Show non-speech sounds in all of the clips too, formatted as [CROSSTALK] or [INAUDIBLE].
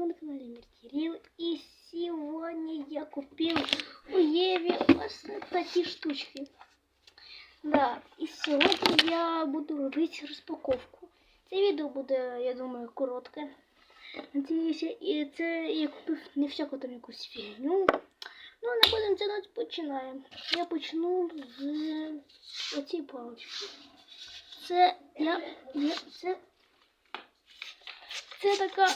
вы на канале Мир Кирилл. И сегодня я купил у Еве вот такие штучки. Да, і сьогодні я буду робити розпаковку. Це відео буде, я думаю, коротке. Надіюся, і це я купив не всяку там якусь фігню. Ну, не будемо тягнути, починаємо. Я почну з оцієї палички. Це я, я це, це така,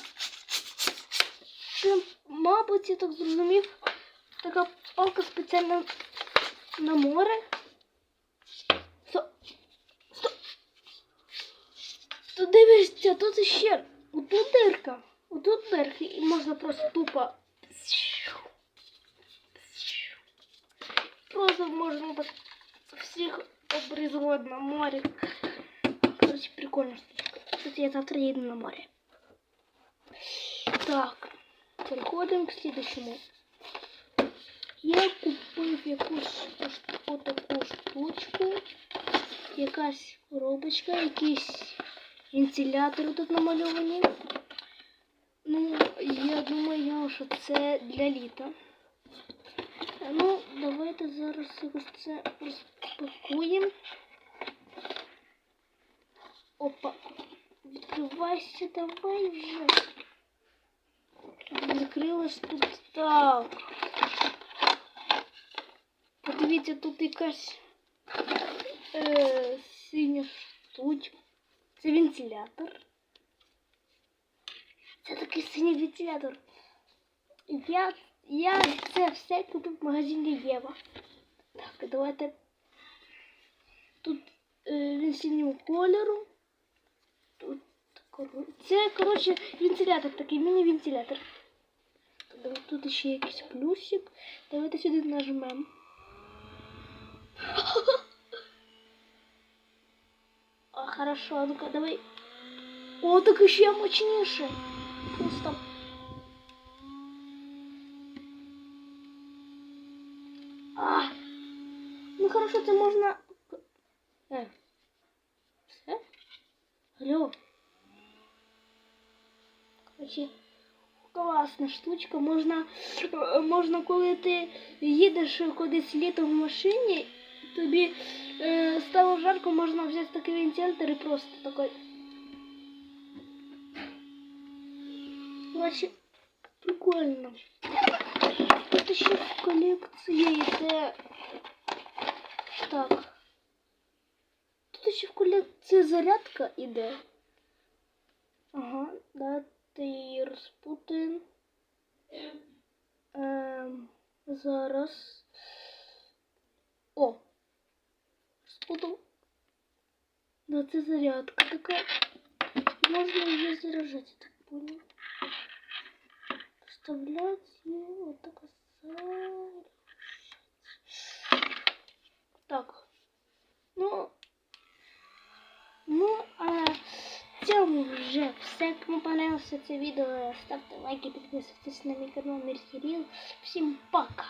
це, мабуть, я так зрозумів, така палка спеціальна на море. Сто, сто. Тут дивишся, тут ще отут дирка, отут дирка, і можна просто тупо Просто можно так всех обрезать на море. Короче, прикольно. Кстати, я завтра еду на море. Так, переходимо к следующему. Я купив якусь ось отаку штучку. Якась коробочка, якісь вентилятори тут намальовані. Ну, я думаю, що це для літа. Ну, давайте зараз це розпакуємо. Опа. Відкривайся, давай вже. Закрилась тут так. Подивіться, тут якась е, синя штучка. Це вентилятор. Це такий синій вентилятор. Я я це все купив в магазині Єва. Так, давайте. Тут е, він синього кольору. Тут це, коротше, вентилятор, такий міні-вентилятор. Давай, Тут ще якийсь плюсик. Давайте сюди нажмемо. [LAUGHS] А, хорошо, ну-ка, давай. О, так ще мощніше. Просто. А, ну хорошо, це можна. Е. Все? Алло. Короче, класна штучка. Можна, е, можна, коли ти їдеш кудись літом в машині, тобі е, стало жарко, можна взяти такий вентилятор і просто такой. Короче, прикольно. Тут ще в колекції йде. Так. Тут ще в колекції зарядка іде. Ага, давайте її розпутаємо. Ем, зараз. О! Розпутав. Да, це зарядка така. Можна її заряджати, так понял. Вставлять и вот так Цьому вже все. Кому понравилось це відео, ставте лайки, підписуйтесь на мій канал Мір Кирил. Всім пока!